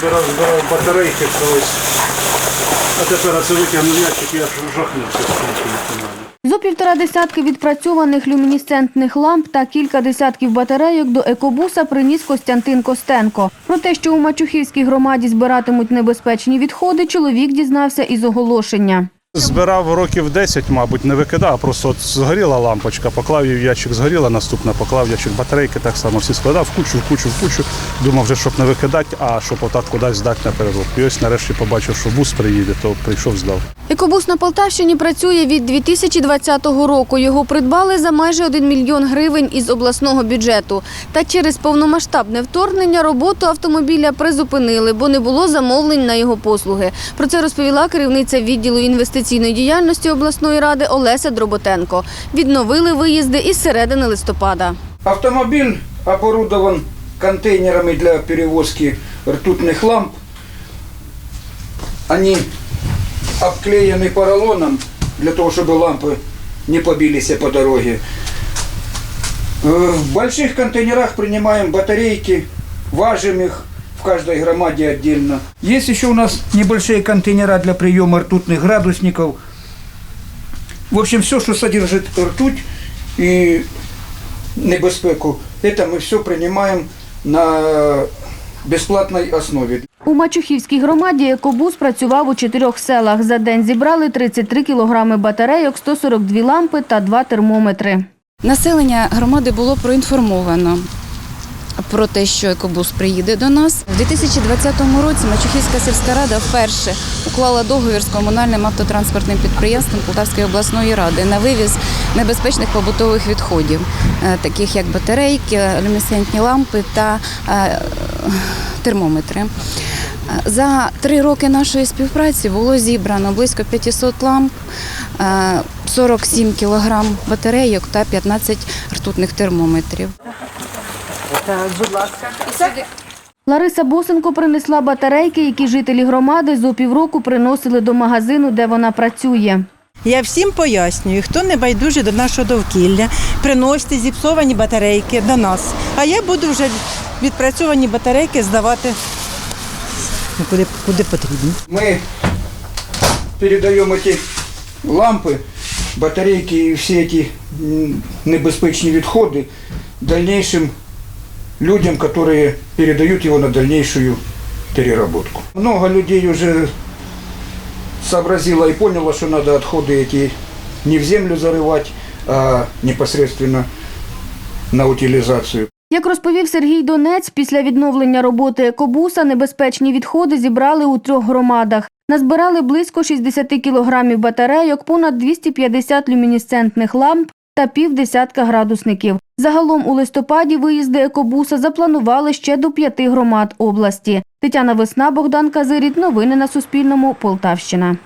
збирав, збирав батарейки колись. А тепер це витягнув ящик, я жахнувся національно. Зо півтора десятки відпрацьованих люмінесцентних ламп та кілька десятків батарейок до екобуса приніс Костянтин Костенко. Про те, що у Мачухівській громаді збиратимуть небезпечні відходи, чоловік дізнався із оголошення. Збирав років 10, мабуть, не викидав, а просто от згоріла лампочка, поклав її в ящик, згоріла, наступна поклав ящик батарейки, так само всі складав в кучу, в кучу, в кучу. Думав вже, щоб не викидати, а щоб отак кудись здати на переробку. І ось нарешті побачив, що бус приїде, то прийшов, здав. Екобус на Полтавщині працює від 2020 року. Його придбали за майже 1 мільйон гривень із обласного бюджету. Та через повномасштабне вторгнення роботу автомобіля призупинили, бо не було замовлень на його послуги. Про це розповіла керівниця відділу інвестиційної діяльності обласної ради Олеся Дроботенко. Відновили виїзди із середини листопада. Автомобиль оборудован контейнерами для перевозки ртутных ламп. Они обклеены поролоном для того, чтобы лампы не побились по дороге. В больших контейнерах принимаем батарейки, важим их в каждой громаде отдельно. Есть еще у нас небольшие контейнера для приема ртутных градусников. В общем, все, что содержит ртуть и небезпеку, это мы все принимаем на бесплатной основі. У Мачухівській громаді екобус працював у чотирьох селах. За день зібрали 33 кілограми батарейок, 142 лампи та два термометри. Населення громади було проінформовано про те, що екобус приїде до нас. У 2020 році Мачухівська сільська рада вперше уклала договір з комунальним автотранспортним підприємством Полтавської обласної ради на вивіз небезпечних побутових відходів, е, таких як батарейки, люмінесцентні лампи та е, термометри. За три роки нашої співпраці було зібрано близько 500 ламп, е, 47 кілограм батарейок та 15 ртутних термометрів. Лариса Босенко принесла батарейки, які жителі громади зо півроку приносили до магазину, де вона працює. Я всім пояснюю, хто не байдужий до нашого довкілля, приносьте зіпсовані батарейки до нас. А я буду вже відпрацьовані батарейки здавати ну, куди, куди потрібно. Мы передаем эти лампы, батарейки и все эти м, небезпечные відходи дальнейшим людям, которые передают его на дальнейшую переработку. Много людей уже сообразило и поняло, что надо отходы эти не в землю зарывать, а непосредственно на утилизацию. Як розповів Сергій Донець, після відновлення роботи екобуса небезпечні відходи зібрали у трьох громадах. Назбирали близько 60 кілограмів батарейок, понад 250 люмінесцентних ламп та півдесятка градусників. Загалом у листопаді виїзди екобуса запланували ще до п'яти громад області. Тетяна Весна, Богдан Казиріт. Новини на Суспільному. Полтавщина.